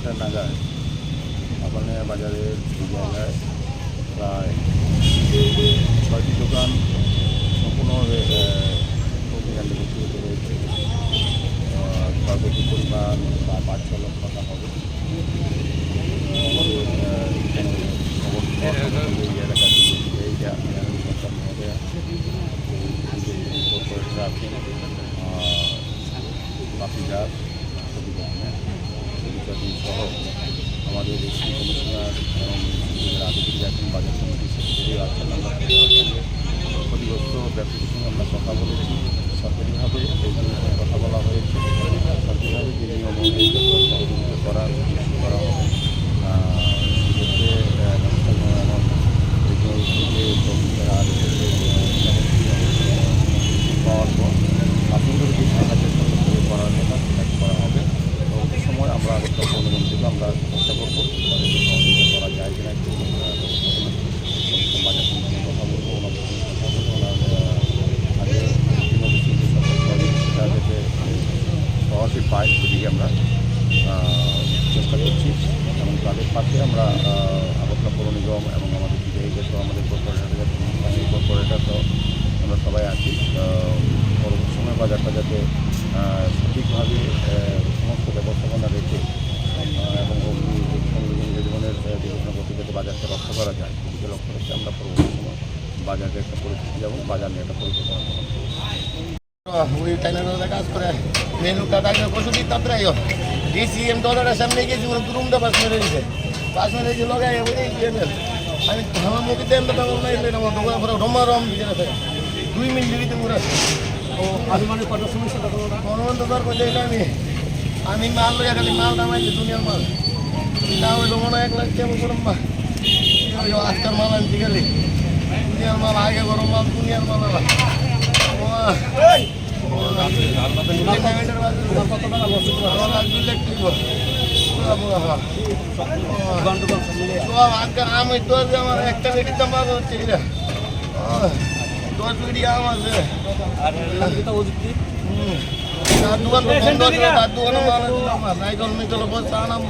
বারোটা নাগাদ ওখানে বাজারের জায়গায় প্রায় ছয়টি দোকান সম্পূর্ণভাবে অগ্নিকাণ্ডে প্রতিহত আহ, পরিমাণ বা পাঁচ ছ লক্ষ টাকা হবে আমাদের আহ, এখানে খবর পাওয়া সঙ্গে সঙ্গে এই এলাকার এই যে আমিনুল সরকার মহোদয়া কর্পোরেটর আছেন বাপিদার সবিতাদি সহ আমাদের এসি কমিশনার এবং আধিকারিক আছেন বাজার কমিটির সেক্রেটারি আছেন আমরা ক্ষতিগ্রস্ত ব্যক্তির সঙ্গে আমরা কথা বলেছি, সরকারিভাবে এই জন্য কথা বলা হয়েছে। সেদিকে আমরা চেষ্টা করছি। এবং তাদের পাশে আমরা আগরতলা পৌর নিগম এবং আমাদের বিধায়িকা সহ আমাদের কর্পোরেটর কর্পোরেটর সহ আমরা সবাই আছি। পরবর্তী সময় বাজারটা যাতে সঠিকভাবে সমস্ত ব্যবস্থাপনা রেখে এবং অগ্নি সংযোজন জীবনের যাতে বাজারকে রক্ষা করা যায়, সেদিকে লক্ষ্য রেখে আমরা পরবর্তী সময় বাজারের একটা পরিস্থিতি এবং বাজার নিয়ে একটা পরিকল্পনা গ্রহণ করব। ওই টাইনার কাজ করে। মেন তাকে কত দিন তারপরে আইও। ডিসিএম ডলারের সামনে গেছি ওরা রুমটা পাস মেরে দিছে। পাস মেরে দিয়েছে লগাই ওই ইয়েনের আমি আমার মুখে দেন তো তখন নাই এটা আমার দোকান পরে রমা রম আছে দুই মিনিট দিতে পুরো ও আমি মানে কত সমস্যা তখন কোনো তো দর করে এটা আমি আমি মাল লইয়া খালি মাল নামাইছি দুনিয়ার মাল। তা হইল মনে এক লাখ কেমন করম বা আজকাল মাল আনছি খালি দুনিয়ার মাল আগে গরম মাল দুনিয়ার মাল আবার। আমি তোর আমার একটা বেটি দাম বেটি আমার তার দোকান তো বন্ধ ছিল তার দোকানে মাল আমার নাই কলমি চলো বস তা নাম